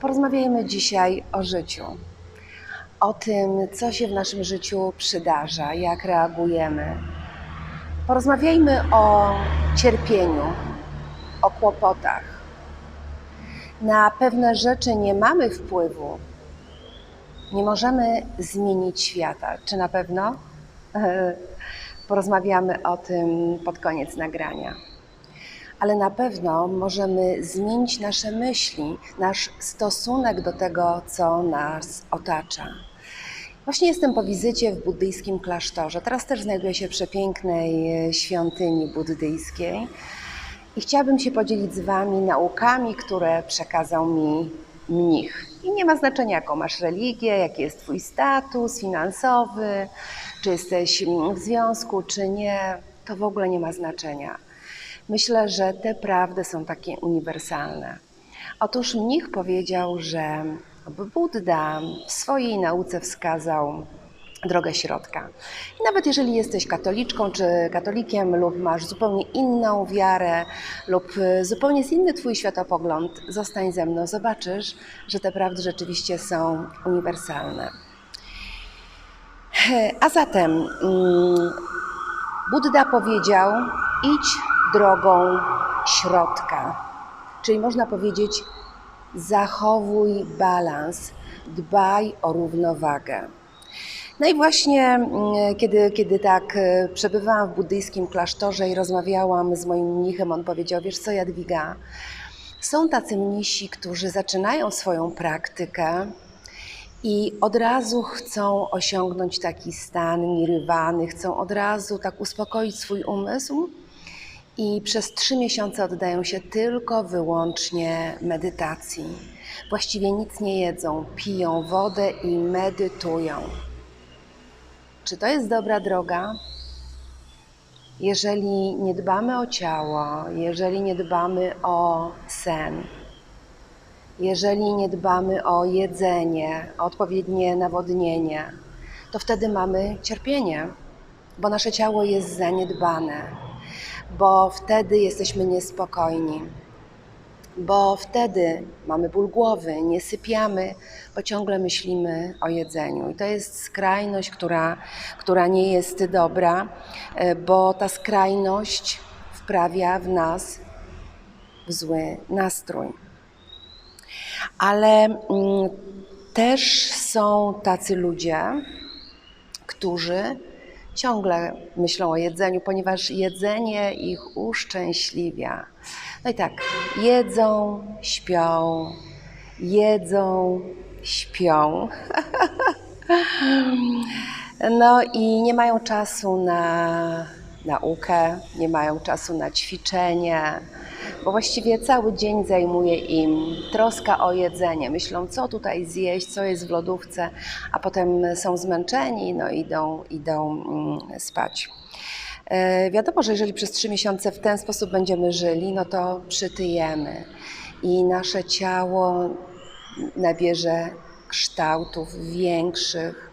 Porozmawiajmy dzisiaj o życiu. O tym, co się w naszym życiu przydarza, jak reagujemy. Porozmawiajmy o cierpieniu, o kłopotach. Na pewne rzeczy nie mamy wpływu. Nie możemy zmienić świata. Czy na pewno? Porozmawiamy o tym pod koniec nagrania. Ale na pewno możemy zmienić nasze myśli, nasz stosunek do tego, co nas otacza. Właśnie jestem po wizycie w buddyjskim klasztorze. Teraz też znajduję się w przepięknej e, świątyni buddyjskiej i chciałabym się podzielić z Wami naukami, które przekazał mi mnich. I nie ma znaczenia, jaką masz religię, jaki jest Twój status finansowy, czy jesteś w związku, czy nie. To w ogóle nie ma znaczenia. Myślę, że te prawdy są takie uniwersalne. Otóż mnich powiedział, że Buddha w swojej nauce wskazał drogę środka. I nawet jeżeli jesteś katoliczką czy katolikiem lub masz zupełnie inną wiarę lub zupełnie jest inny twój światopogląd, zostań ze mną, zobaczysz, że te prawdy rzeczywiście są uniwersalne. A zatem mm, Buddha powiedział: idź drogą środka. Czyli można powiedzieć, zachowuj balans, dbaj o równowagę. No i właśnie mm, kiedy, kiedy tak e, przebywałam w buddyjskim klasztorze i rozmawiałam z moim mnichem, on powiedział, wiesz co Jadwiga, są tacy mnisi, którzy zaczynają swoją praktykę i od razu chcą osiągnąć taki stan nirwany, chcą od razu tak uspokoić swój umysł i przez trzy miesiące oddają się tylko wyłącznie medytacji. Właściwie nic nie jedzą, piją wodę i medytują. Czy to jest dobra droga? Jeżeli nie dbamy o ciało, jeżeli nie dbamy o sen, jeżeli nie dbamy o jedzenie, o odpowiednie nawodnienie, to wtedy mamy cierpienie, bo nasze ciało jest zaniedbane, bo wtedy jesteśmy niespokojni, bo wtedy mamy ból głowy, nie sypiamy, bo ciągle myślimy o jedzeniu. I to jest skrajność, która, która nie jest dobra, e, bo ta skrajność wprawia w nas w zły nastrój. Ale mm, też są tacy ludzie, którzy ciągle myślą o jedzeniu, ponieważ jedzenie ich uszczęśliwia. No i tak, jedzą, śpią, jedzą, śpią. No i nie mają czasu na naukę, nie mają czasu na ćwiczenie, bo właściwie cały dzień zajmuje im troska o jedzenie. Myślą, co tutaj zjeść, co jest w lodówce, a potem są zmęczeni, no idą, idą mm, spać. E, wiadomo, że jeżeli przez trzy miesiące w ten sposób będziemy żyli, no to przytyjemy i nasze ciało nabierze kształtów większych,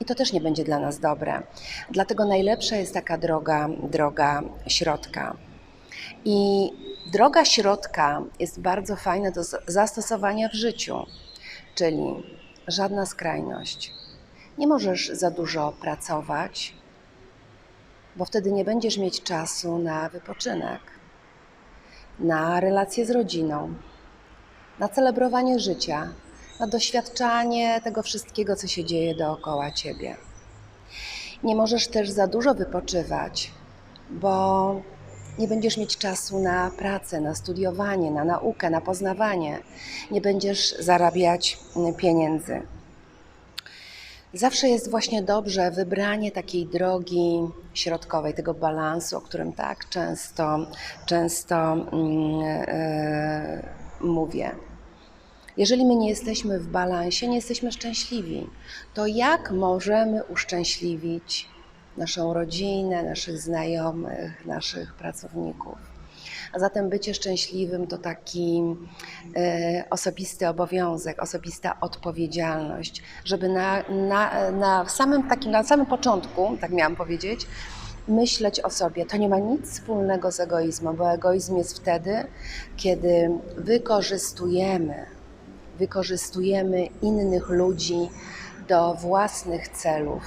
i to też nie będzie dla nas dobre. Dlatego najlepsza jest taka droga, droga środka. I droga środka jest bardzo fajna do zastosowania w życiu, czyli żadna skrajność. Nie możesz za dużo pracować, bo wtedy nie będziesz mieć czasu na wypoczynek, na relacje z rodziną, na celebrowanie życia, na doświadczanie tego wszystkiego, co się dzieje dookoła ciebie. Nie możesz też za dużo wypoczywać, bo nie będziesz mieć czasu na pracę, na studiowanie, na naukę, na poznawanie. Nie będziesz zarabiać pieniędzy. Zawsze jest właśnie dobrze wybranie takiej drogi środkowej, tego balansu, o którym tak często, często yy, mówię. Jeżeli my nie jesteśmy w balansie, nie jesteśmy szczęśliwi, to jak możemy uszczęśliwić naszą rodzinę, naszych znajomych, naszych pracowników? A zatem bycie szczęśliwym to taki e, osobisty obowiązek, osobista odpowiedzialność, żeby na, na, na, samym takim, na samym początku, tak miałam powiedzieć, myśleć o sobie. To nie ma nic wspólnego z egoizmem, bo egoizm jest wtedy, kiedy wykorzystujemy wykorzystujemy innych ludzi do własnych celów,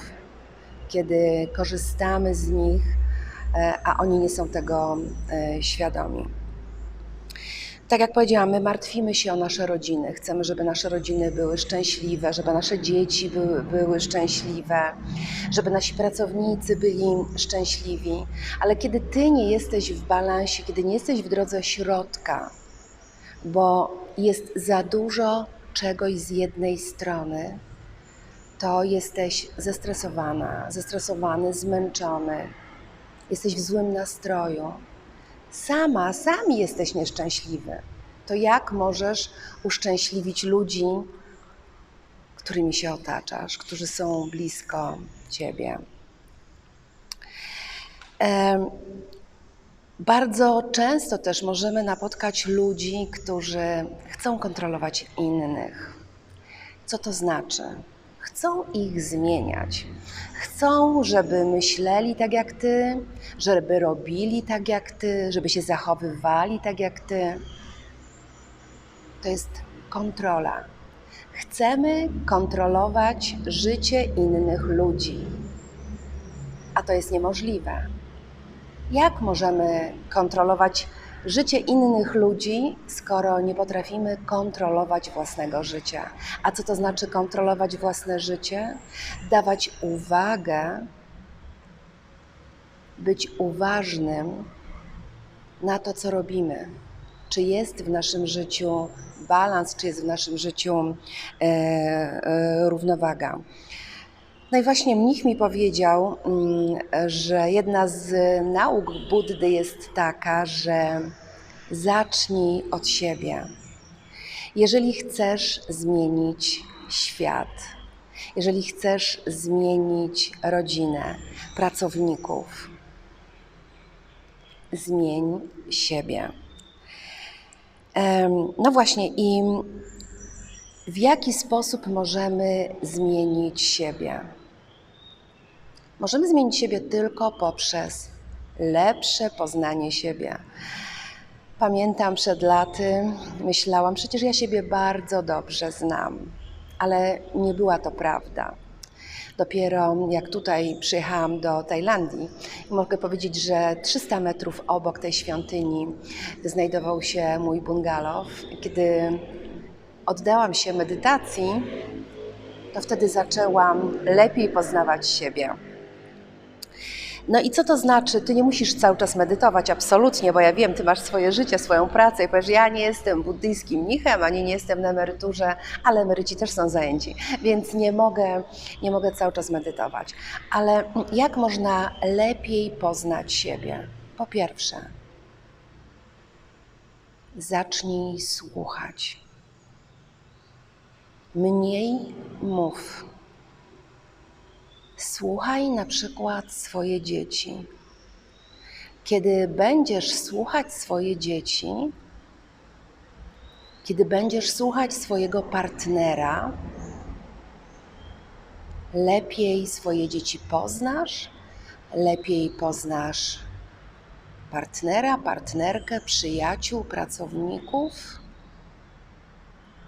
kiedy korzystamy z nich, e, a oni nie są tego e, świadomi. Tak jak powiedziałam, my martwimy się o nasze rodziny. Chcemy, żeby nasze rodziny były szczęśliwe, żeby nasze dzieci były, były szczęśliwe, żeby nasi pracownicy byli szczęśliwi. Ale kiedy ty nie jesteś w balansie, kiedy nie jesteś w drodze środka, bo jest za dużo czegoś z jednej strony, to jesteś zestresowana, zestresowany, zmęczony, jesteś w złym nastroju. Sama, sami jesteś nieszczęśliwy, to jak możesz uszczęśliwić ludzi, którymi się otaczasz, którzy są blisko ciebie? Bardzo często też możemy napotkać ludzi, którzy chcą kontrolować innych. Co to znaczy? chcą ich zmieniać. Chcą, żeby myśleli tak jak ty, żeby robili tak jak ty, żeby się zachowywali tak jak ty. To jest kontrola. Chcemy kontrolować życie innych ludzi, a to jest niemożliwe. Jak możemy kontrolować życie innych ludzi, skoro nie potrafimy kontrolować własnego życia. A co to znaczy kontrolować własne życie? Dawać uwagę, być uważnym na to, co robimy. Czy jest w naszym życiu balans, czy jest w naszym życiu e, e, równowaga. No i właśnie mnich mi powiedział, mm, że jedna z nauk Buddy jest taka, że zacznij od siebie. Jeżeli chcesz zmienić świat, jeżeli chcesz zmienić rodzinę, pracowników, zmień siebie. No właśnie, i w jaki sposób możemy zmienić siebie? Możemy zmienić siebie tylko poprzez lepsze poznanie siebie. Pamiętam przed laty, myślałam, przecież ja siebie bardzo dobrze znam, ale nie była to prawda. Dopiero jak tutaj przyjechałam do Tajlandii, mogę powiedzieć, że 300 metrów obok tej świątyni znajdował się mój bungalow. Kiedy oddałam się medytacji, to wtedy zaczęłam lepiej poznawać siebie. No i co to znaczy? Ty nie musisz cały czas medytować, absolutnie, bo ja wiem, ty masz swoje życie, swoją pracę i powiesz, ja nie jestem buddyjskim mnichem, ani nie jestem na emeryturze, ale emeryci też są zajęci, więc nie mogę, nie mogę cały czas medytować. Ale jak można lepiej poznać siebie? Po pierwsze, zacznij słuchać. Mniej mów. Słuchaj na przykład swoje dzieci. Kiedy będziesz słuchać swoje dzieci, kiedy będziesz słuchać swojego partnera, lepiej swoje dzieci poznasz, lepiej poznasz partnera, partnerkę, przyjaciół, pracowników,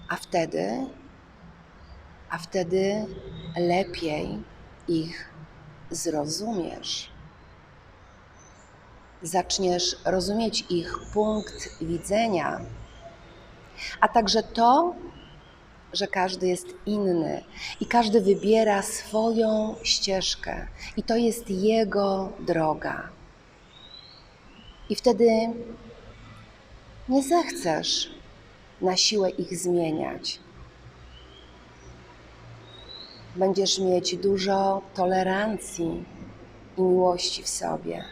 a wtedy, a wtedy lepiej ich zrozumiesz. Zaczniesz rozumieć ich punkt widzenia, a także to, że każdy jest inny i każdy wybiera swoją ścieżkę, i to jest jego droga. I wtedy nie zechcesz na siłę ich zmieniać będziesz mieć dużo tolerancji i miłości w sobie.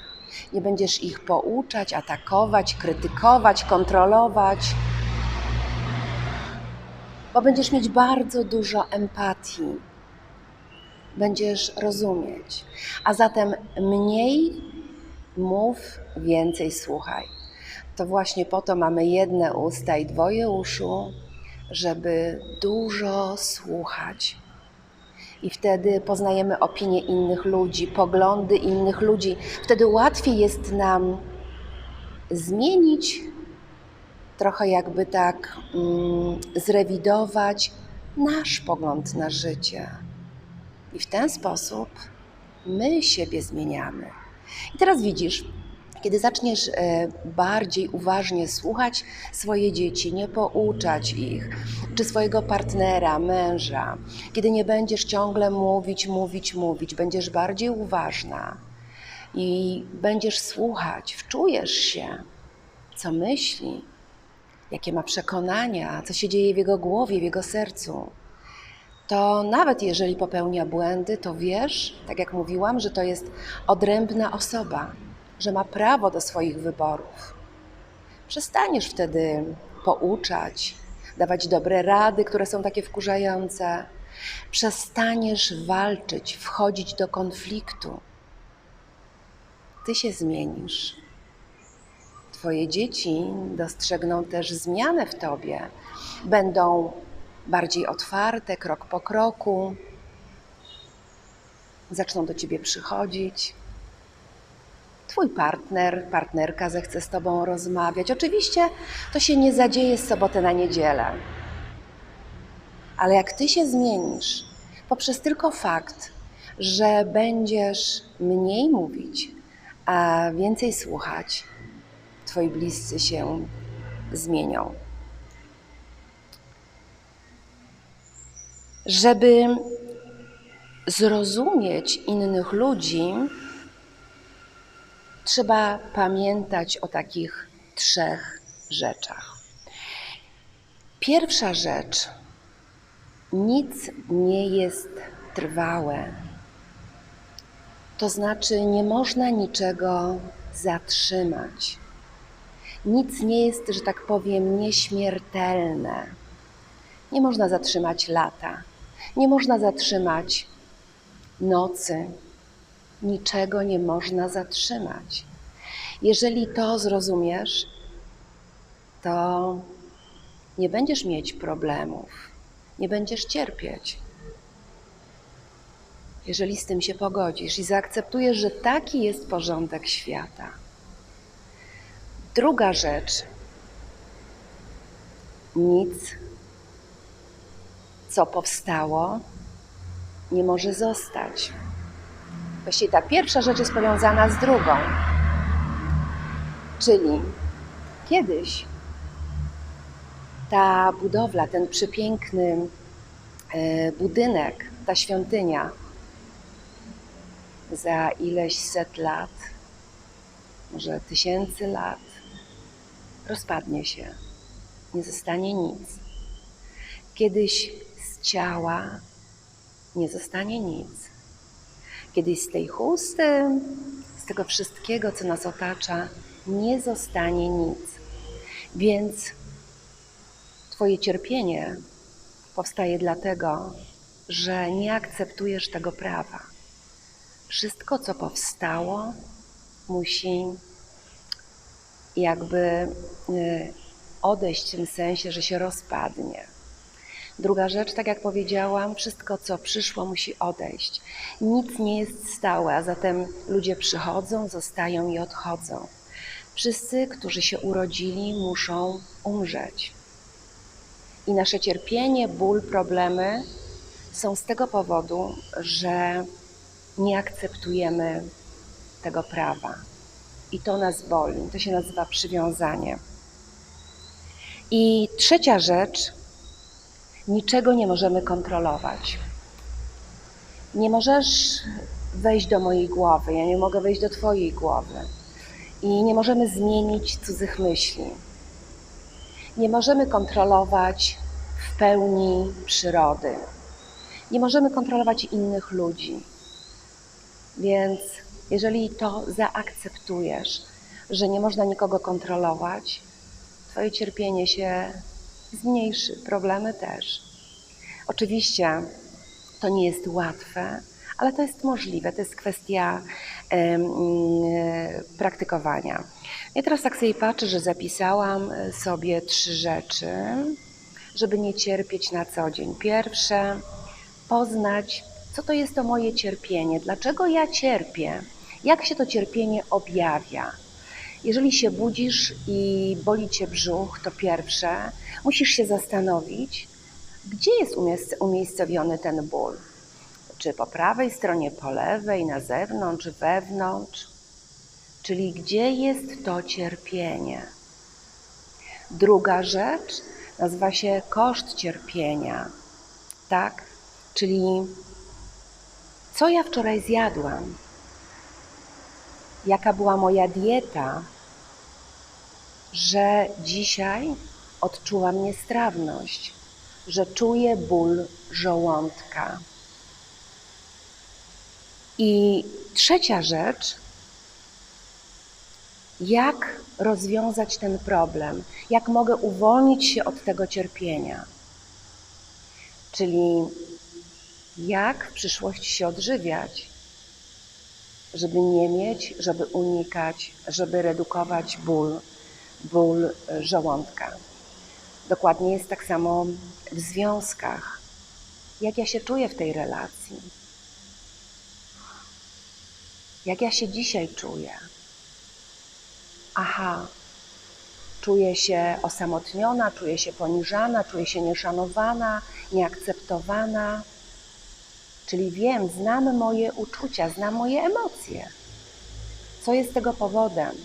Nie będziesz ich pouczać, atakować, krytykować, kontrolować, bo będziesz mieć bardzo dużo empatii. Będziesz rozumieć. A zatem mniej mów, więcej słuchaj. To właśnie po to mamy jedne usta i dwoje uszu, żeby dużo słuchać i wtedy poznajemy opinie innych ludzi, poglądy innych ludzi. Wtedy łatwiej jest nam zmienić trochę jakby tak mm, zrewidować nasz pogląd na życie. I w ten sposób my siebie zmieniamy. I teraz widzisz, kiedy zaczniesz e, bardziej uważnie słuchać swoje dzieci, nie pouczać ich, czy swojego partnera, męża, kiedy nie będziesz ciągle mówić, mówić, mówić, będziesz bardziej uważna i będziesz słuchać, wczujesz się, co myśli, jakie ma przekonania, co się dzieje w jego głowie, w jego sercu. To nawet jeżeli popełnia błędy, to wiesz, tak jak mówiłam, że to jest odrębna osoba, że ma prawo do swoich wyborów. Przestaniesz wtedy pouczać, dawać dobre rady, które są takie wkurzające. Przestaniesz walczyć, wchodzić do konfliktu. Ty się zmienisz. Twoje dzieci dostrzegną też zmianę w tobie. Będą bardziej otwarte, krok po kroku. Zaczną do ciebie przychodzić. Twój partner, partnerka zechce z tobą rozmawiać. Oczywiście to się nie zadzieje z soboty na niedzielę. Ale jak ty się zmienisz poprzez tylko fakt, że będziesz mniej mówić, a więcej słuchać, twoi bliscy się zmienią. Żeby zrozumieć innych ludzi, trzeba pamiętać o takich trzech rzeczach. Pierwsza rzecz: nic nie jest trwałe. To znaczy, nie można niczego zatrzymać. Nic nie jest, że tak powiem, nieśmiertelne. Nie można zatrzymać lata, nie można zatrzymać nocy, niczego nie można zatrzymać. Jeżeli to zrozumiesz, to nie będziesz mieć problemów, nie będziesz cierpieć. Jeżeli z tym się pogodzisz i zaakceptujesz, że taki jest porządek świata. Druga rzecz. Nic, co powstało, nie może zostać. Właściwie ta pierwsza rzecz jest powiązana z drugą. Czyli kiedyś ta budowla, ten przepiękny e, budynek, ta świątynia, za ileś set lat, może tysięcy lat, rozpadnie się, nie zostanie nic. Kiedyś z ciała nie zostanie nic. Kiedyś z tej chusty, z tego wszystkiego, co nas otacza, nie zostanie nic. Więc Twoje cierpienie powstaje dlatego, że nie akceptujesz tego prawa. Wszystko, co powstało, musi jakby y, odejść w tym sensie, że się rozpadnie. Druga rzecz, tak jak powiedziałam, wszystko co przyszło musi odejść. Nic nie jest stałe, a zatem ludzie przychodzą, zostają i odchodzą. Wszyscy, którzy się urodzili, muszą umrzeć. I nasze cierpienie, ból, problemy są z tego powodu, że nie akceptujemy tego prawa. I to nas boli. To się nazywa przywiązanie. I trzecia rzecz, niczego nie możemy kontrolować. Nie możesz wejść do mojej głowy, ja nie mogę wejść do Twojej głowy. I nie możemy zmienić cudzych myśli. Nie możemy kontrolować w pełni przyrody. Nie możemy kontrolować innych ludzi. Więc jeżeli to zaakceptujesz, że nie można nikogo kontrolować, Twoje cierpienie się zmniejszy, problemy też. Oczywiście to nie jest łatwe, ale to jest możliwe, to jest kwestia e, praktykowania. Ja teraz tak sobie patrzę, że zapisałam sobie trzy rzeczy, żeby nie cierpieć na co dzień. Pierwsze, poznać, co to jest to moje cierpienie, dlaczego ja cierpię, jak się to cierpienie objawia. Jeżeli się budzisz i boli cię brzuch, to pierwsze musisz się zastanowić, gdzie jest umiejsc- umiejscowiony ten ból. Czy po prawej stronie, po lewej, na zewnątrz, wewnątrz? Czyli gdzie jest to cierpienie? Druga rzecz nazywa się koszt cierpienia. Tak? Czyli co ja wczoraj zjadłam? Jaka była moja dieta, że dzisiaj odczuwam niestrawność, że czuję ból żołądka. I trzecia rzecz, jak rozwiązać ten problem, jak mogę uwolnić się od tego cierpienia. Czyli jak w przyszłości się odżywiać, żeby nie mieć, żeby unikać, żeby redukować ból, ból żołądka. Dokładnie jest tak samo w związkach. Jak ja się czuję w tej relacji? Jak ja się dzisiaj czuję? Aha, czuję się osamotniona, czuję się poniżana, czuję się nieszanowana, nieakceptowana. Czyli wiem, znam moje uczucia, znam moje emocje. Co jest tego powodem?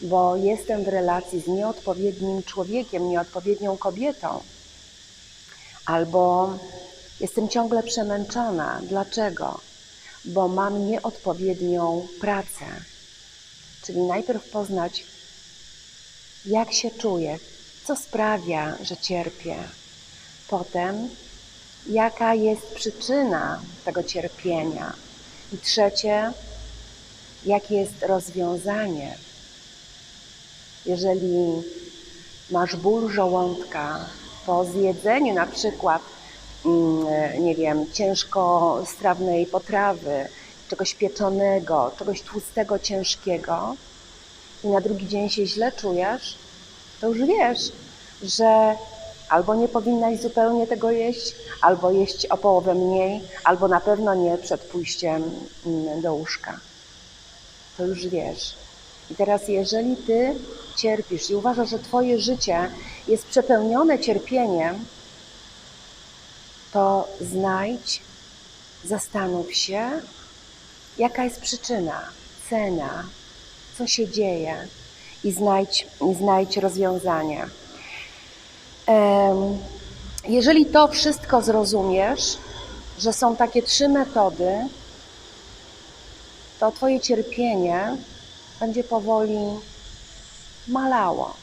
Bo jestem w relacji z nieodpowiednim człowiekiem, nieodpowiednią kobietą. Albo jestem ciągle przemęczona. Dlaczego? Bo mam nieodpowiednią pracę. Czyli najpierw poznać, jak się czuję, co sprawia, że cierpię. Potem jaka jest przyczyna tego cierpienia. I trzecie, jakie jest rozwiązanie. Jeżeli masz ból żołądka po zjedzeniu na przykład, mm, nie wiem, ciężkostrawnej potrawy, czegoś pieczonego, czegoś tłustego, ciężkiego i na drugi dzień się źle czujesz, to już wiesz, że albo nie powinnaś zupełnie tego jeść, albo jeść o połowę mniej, albo na pewno nie przed pójściem mm, do łóżka. To już wiesz. I teraz, jeżeli ty cierpisz i uważasz, że twoje życie jest przepełnione cierpieniem, to znajdź, zastanów się, jaka jest przyczyna, cena, co się dzieje i znajdź, znajdź rozwiązanie. Jeżeli to wszystko zrozumiesz, że są takie trzy metody, to Twoje cierpienie będzie powoli malało,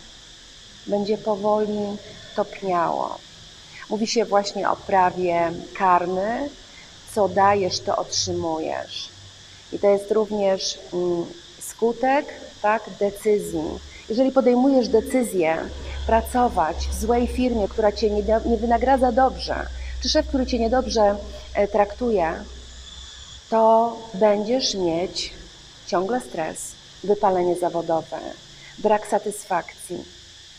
będzie powoli topniało. Mówi się właśnie o prawie karmy, co dajesz, to otrzymujesz. I to jest również mm, skutek tak, decyzji. Jeżeli podejmujesz decyzję pracować w złej firmie, która cię nie, nie wynagradza dobrze, czy szef, który cię niedobrze e, traktuje, to będziesz mieć ciągle stres, wypalenie zawodowe, brak satysfakcji.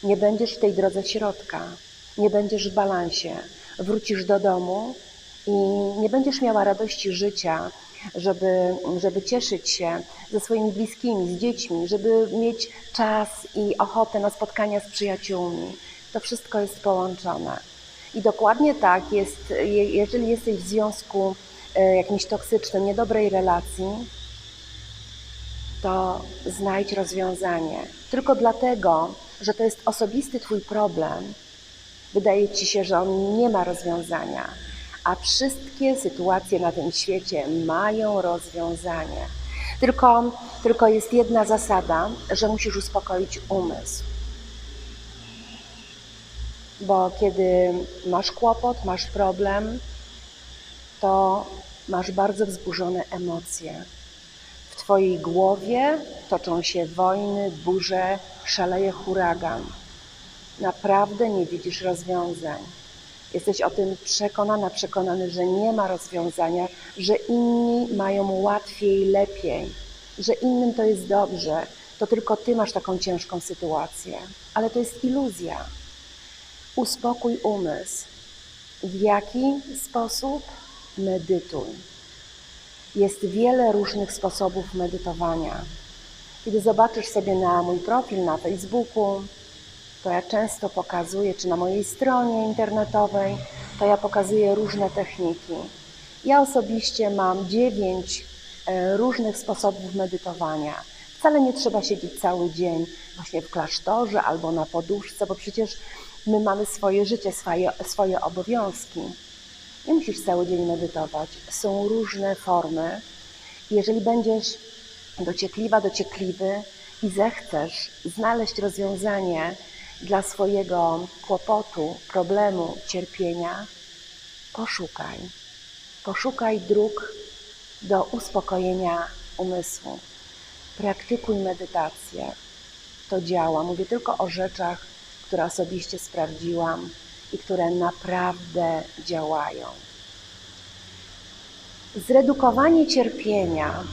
Nie będziesz w tej drodze środka, nie będziesz w balansie. Wrócisz do domu i nie będziesz miała radości życia, żeby, żeby cieszyć się ze swoimi bliskimi, z dziećmi, żeby mieć czas i ochotę na spotkania z przyjaciółmi. To wszystko jest połączone. I dokładnie tak jest, jeżeli jesteś w związku e, jakimś toksycznym, niedobrej relacji, to znajdź rozwiązanie. Tylko dlatego, że to jest osobisty Twój problem, wydaje Ci się, że on nie ma rozwiązania a wszystkie sytuacje na tym świecie mają rozwiązanie. Tylko, tylko jest jedna zasada, że musisz uspokoić umysł. Bo kiedy masz kłopot, masz problem, to masz bardzo wzburzone emocje. W Twojej głowie toczą się wojny, burze, szaleje huragan. Naprawdę nie widzisz rozwiązań Jesteś o tym przekonana, przekonany, że nie ma rozwiązania, że inni mają łatwiej, lepiej, że innym to jest dobrze, to tylko ty masz taką ciężką sytuację. Ale to jest iluzja. Uspokój umysł. W jaki sposób? Medytuj. Jest wiele różnych sposobów medytowania. Kiedy zobaczysz sobie na mój profil na Facebooku, to ja często pokazuję, czy na mojej stronie internetowej, to ja pokazuję różne techniki. Ja osobiście mam dziewięć e, różnych sposobów medytowania. Wcale nie trzeba siedzieć cały dzień właśnie w klasztorze albo na poduszce, bo przecież my mamy swoje życie, swoje, swoje obowiązki. Nie musisz cały dzień medytować. Są różne formy. Jeżeli będziesz dociekliwa, dociekliwy i zechcesz znaleźć rozwiązanie dla swojego kłopotu, problemu, cierpienia, poszukaj. Poszukaj dróg do uspokojenia umysłu. Praktykuj medytację. To działa. Mówię tylko o rzeczach, które osobiście sprawdziłam i które naprawdę działają. Zredukowanie cierpienia,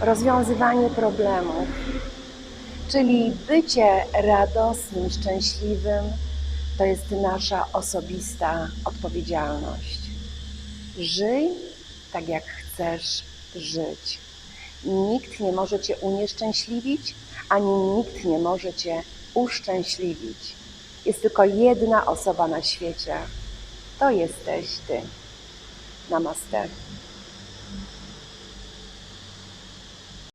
rozwiązywanie problemów, czyli bycie radosnym, szczęśliwym, to jest nasza osobista odpowiedzialność. Żyj tak, jak chcesz żyć. Nikt nie może Cię unieszczęśliwić, ani nikt nie może Cię uszczęśliwić. Jest tylko jedna osoba na świecie. To jesteś Ty. Namaste.